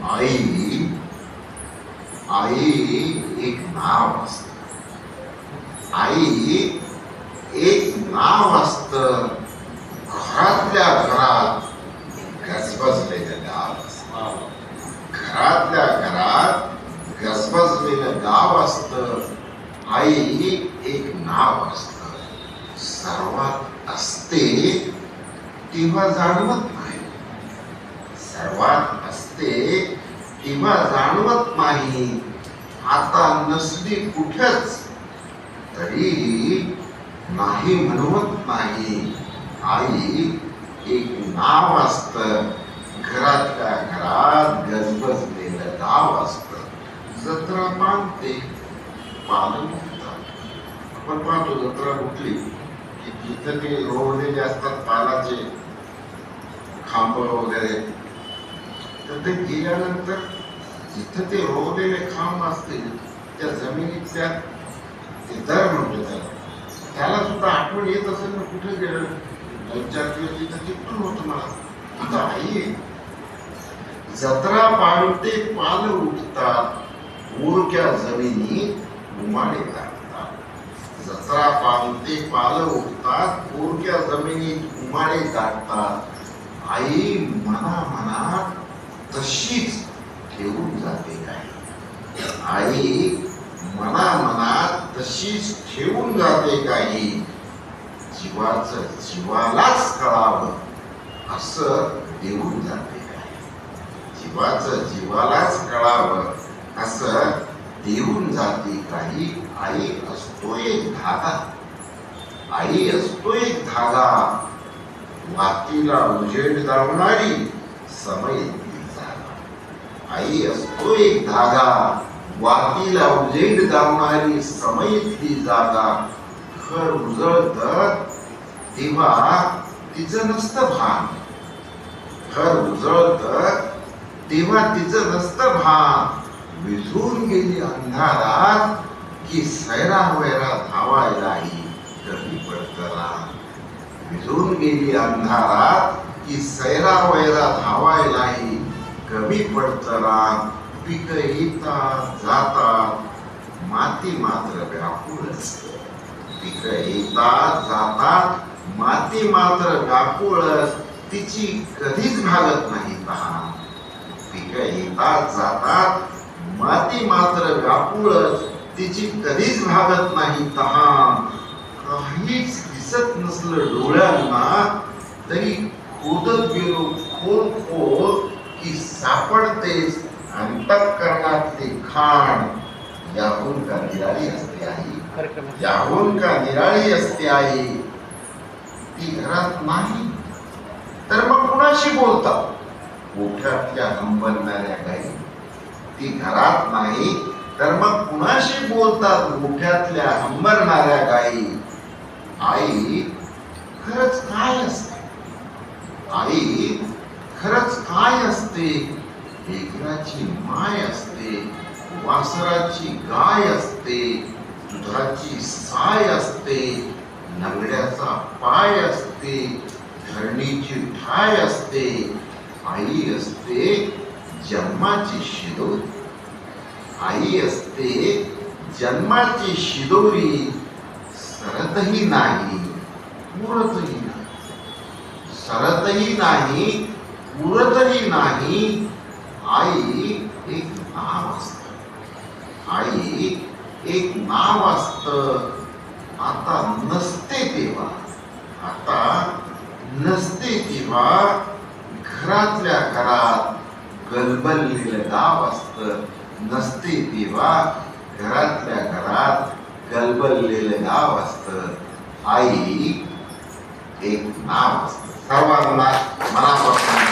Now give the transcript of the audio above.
आई आई एक नाव असत. आई एक नाव असत. घरातल्या घरात गजबजलेलं गाव असत. घरातल्या घरात गजबजलेलं गाव असत. आई एक नाव असत. सर्वात असते तेव्हा जाणवत नाही. सर्वात असते तेव्हा जाणवत नाही. आता नसली कुठेच तरीही नाही म्हणवत नाही. आई एक नाव असत. घरातल्या घरात गजबजलेलं नाव असत. जत्रा मानते पालन उठतात. आपण पाहतो जत्रा कुठली? की जिथं ते रोवलेले असतात पालाचे. खांब वगैरे. तर गेल्यानंतर जिथं ते रोवलेले खांब असतील त्या जमिनीतल्या ते दर म्हणतो त्याला त्याला सुद्धा आठवण येत असेल ना कुठे गेलं? दोन चार दिवस तिथं चिपटून होतं मला. तिथं आई जत्रा पाळते पाल उठतात उरक्या जमिनी उमाळे गाठतात जत्रा पाळते पाल उठतात उरक्या जमिनीत उमाळे गाठतात. आई मना मनात तशीच ठेवून जाते काही आई मना मनात तशीच ठेवून जाते काही. जीवाच जीवालाच कळावं असं देऊन जाते काही. जीवाच जीवालाच कळावं असं देऊन जाते काही. आई असतो एक धागा. आई असतो एक धागा. मातीला उजेड लावणारी समय आई असतो एक धागा. वातीला उजेड जाणारी समयतली जागा. खर उजळत तेव्हा तिचं नसतं भान. खर उजळत तेव्हा तिचं नसतं भान. विझून गेली अंधारात की सैरा वैरा धावायलाही कमी पडतला. विझून गेली अंधारात की सैरा वैरा धावायलाही कमी पडतं रान पिक येतात जातात. माती मात्र व्यापून असते. पिक येतात जातात. माती मात्र व्याकुळ तिची कधीच भागत नाही तहान. पिक येतात जातात. माती मात्र व्याकुळ तिची कधीच भागत नाही तहान. काहीच दिसत नसलं डोळ्यांना तरी खोदत गेलो खोल खोल की सापडतेच अंतःकरणातली खाण याहून का निराळी असते आई? याहून का निराळी असते आई? ती घरात नाही. तर मग कुणाशी बोलतात मोठ्यातल्या हंबरणाऱ्या गाई ती घरात नाही तर मग कुणाशी बोलतात मोठ्यातल्या हंबरणाऱ्या गाई आई खरंच काय असते? आई खरंच काय असते? लेकराची माय असते वासराची गाय असते दुधाची साय असते लंगड्याचा पाय असते धरणीची ठाय असते आई असते जन्माची शिदोरी. आई असते जन्माची शिदोरी सरतही नाही मुरतही नाही. सरतही नाही उरतही नाही. आई एक नाव असत. आई एक नाव असत. आता नसते तेव्हा. आता नसते तेव्हा घरातल्या घरात गलबललेलं गाव असत. नसते तेव्हा घरातल्या घरात गलबललेलं गाव असत. आई एक नाव असत. सर्वांना मनापासून